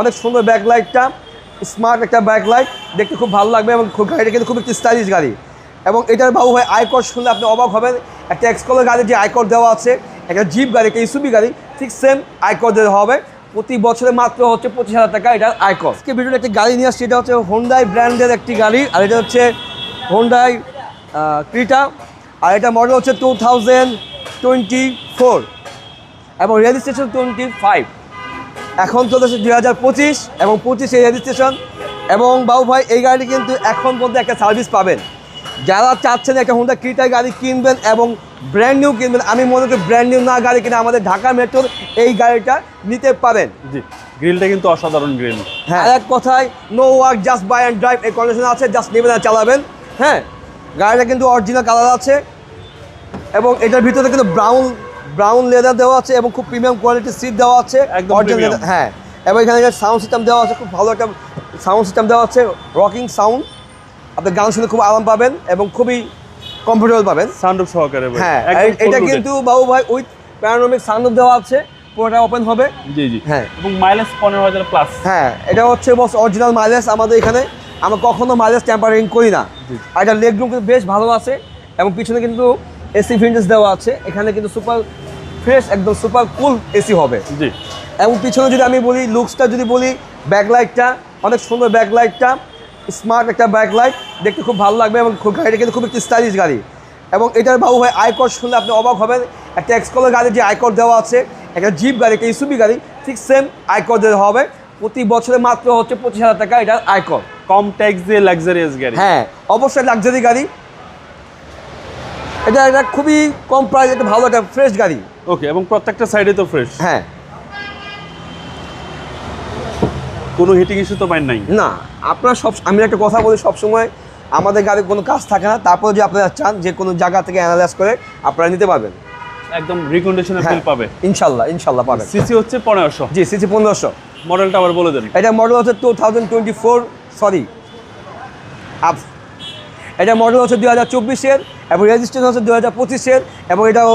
অনেক সুন্দর ব্যাকলাইটটা স্মার্ট একটা ব্যাকলাইট দেখতে খুব ভালো লাগবে এবং গাড়িটা কিন্তু খুব একটি স্টাইলিশ গাড়ি। এবং এটার বাবু ভাই আয়কর শুনলে আপনি অবাক হবেন, একটা এক্সকলের গাড়ি যে আয়কর দেওয়া আছে, একটা জিপ গাড়ি, একটা ইসুবি গাড়ি, ঠিক সেম আয়কর দেওয়া হবে। প্রতি বছরে মাত্র হচ্ছে পঁচিশ হাজার টাকা এটার আয়কর। আজকে ভিডিওতে একটি গাড়ি নিয়ে আসছে, এটা হচ্ছে হোন্ডাই ব্র্যান্ডের একটি গাড়ি, আর এটা হচ্ছে হোন্ডাই ক্রিটা আর এটা মডেল হচ্ছে টু থাউজেন্ড টোয়েন্টি ফোর এবং রেজিস্ট্রেশন টোয়েন্টি ফাইভ এখন চলেছে দুই হাজার পঁচিশ এবং পঁচিশে রেজিস্ট্রেশন এবং বাবু ভাই এই গাড়ি কিন্তু এখন পর্যন্ত একটা সার্ভিস পাবেন। যারা চাচ্ছেন একটা হোন্ডা ক্রিটার গাড়ি কিনবেন এবং ব্র্যান্ড নিউ কিনবেন আমি মনে করি ব্র্যান্ড নিউ না গাড়ি কিনে আমাদের ঢাকা মেট্রোর এই গাড়িটা নিতে পারেন। জি গ্রিলটা কিন্তু অসাধারণ গ্রিল হ্যাঁ এক কথায় no work just buy and drive এই কন্ডিশন আছে জাস্ট নেবেন আর চালাবেন। হ্যাঁ গাড়িটা কিন্তু অরিজিনাল কালার আছে। এবং এটার ভিতরে কিন্তু ব্রাউন ব্রাউন লেদার দেওয়া আছে এবং খুব প্রিমিয়াম কোয়ালিটির সিট দেওয়া আছে। হ্যাঁ। এবং এখানে সাউন্ড সিস্টেম দেওয়া আছে খুব ভালো একটা সাউন্ড সিস্টেম দেওয়া আছে রকিং সাউন্ড। আপনি গান শুনে খুব আরাম পাবেন এবং খুবই কমফোর্টেবল পাবেন। সানরুফ সহকারে হ্যাঁ এটা কিন্তু বাবু ভাই উইথ প্যারানোমিক সাউন্ড দেওয়া আছে পুরোটা ওপেন হবে। জি জি। হ্যাঁ। এবং মাইলেজ পনেরো হাজার প্লাস হ্যাঁ এটা হচ্ছে বস অরিজিনাল মাইলেজ আমাদের এখানে। আমরা কখনো মাইলেজ টেম্পারিং করি না। আর এটা লেগ রুম কিন্তু বেশ ভালো আছে এবং পিছনে কিন্তু এসি ফিন্ডেস দেওয়া আছে। এখানে কিন্তু সুপার ফ্রেশ একদম সুপার কুল এসি হবে। জি। এবং পিছনে যদি আমি বলি লুকসটা যদি বলি ব্যাকলাইটটা অনেক সুন্দর ব্যাকলাইটটা স্মার্ট একটা ব্যাকলাইট দেখতে খুব ভালো লাগবে এবং গাড়িটা কিন্তু খুব একটি স্টাইলিশ গাড়ি। এবং এটার বাবু ভাই আয়কর শুনলে আপনি অবাক হবেন। একটা এক্সকলের গাড়ি যে আয়কর দেওয়া আছে একটা জিপ গাড়ি একটা ইসুবি গাড়ি ঠিক সেম আয়কর দেওয়া হবে। প্রতি বছরে মাত্র হচ্ছে পঁচিশ হাজার টাকা এটার আয়কর। কম ট্যাক্স দিয়ে লাক্সারিয়াস গাড়ি। হ্যাঁ অবশ্যই লাক্সারি গাড়ি। এটা একটা খুবই কম প্রাইস একটা ভালো একটা ফ্রেশ গাড়ি। ওকে এবং প্রত্যেকটা সাইডে তো ফ্রেশ হ্যাঁ। কোনো হিটিং ইস্যু তো পাইন নাই? না আপনার সব আমি একটা কথা বলি সবসময় আমাদের গাড়ির কোনো কাজ থাকে না তারপরে যে আপনারা চান যে কোনো জায়গা থেকে অ্যানালাইজ করে আপনারা নিতে পারবেন। একদম রিকন্ডিশনের হ্যাঁ ফিল পাবে। ইনশাল্লাহ ইনশাল্লাহ পাবেন। সিসি হচ্ছে পনেরোশো। জি সিসি পনেরোশো। মডেলটা আবার বলে দেন। এটা মডেল হচ্ছে two thousand twenty four sorry up এটা মডেল হচ্ছে দুই হাজার চব্বিশের এবং রেজিস্ট্রেশন হচ্ছে দুই হাজার পঁচিশের এবং এটাও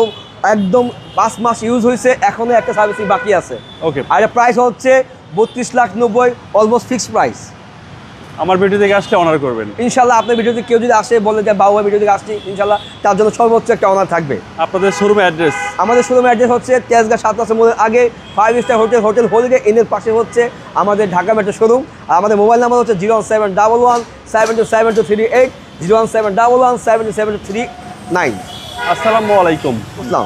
একদম পাঁচ মাস ইউজ হয়েছে এখনও একটা সার্ভিসিং বাকি আছে। ওকে আর প্রাইস হচ্ছে বত্রিশ লাখ নব্বই অলমোস্ট ফিক্সড প্রাইস আমার ভিডিও থেকে আসলে অনার করবেন। ইনশাল্লাহ আপনার ভিডিওতে কেউ যদি আসে বলে যে বাবু ভিডিও থেকে আসছি ইনশাল্লাহ তার জন্য সর্বোচ্চ একটা অনার থাকবে। আপনাদের শোরুম অ্যাড্রেস আমাদের শোরুম অ্যাড্রেস হচ্ছে তেজগাঁ সাত মাসের মধ্যে আগে five star hotel hotel holiday ইনের পাশে হচ্ছে আমাদের ঢাকা মেট্রো শোরুম আর আমাদের মোবাইল নাম্বার হচ্ছে zero seven double one seven two seven two three eight zero one seven double one seven seven three nine. আসসালামু আলাইকুম। বুঝলাম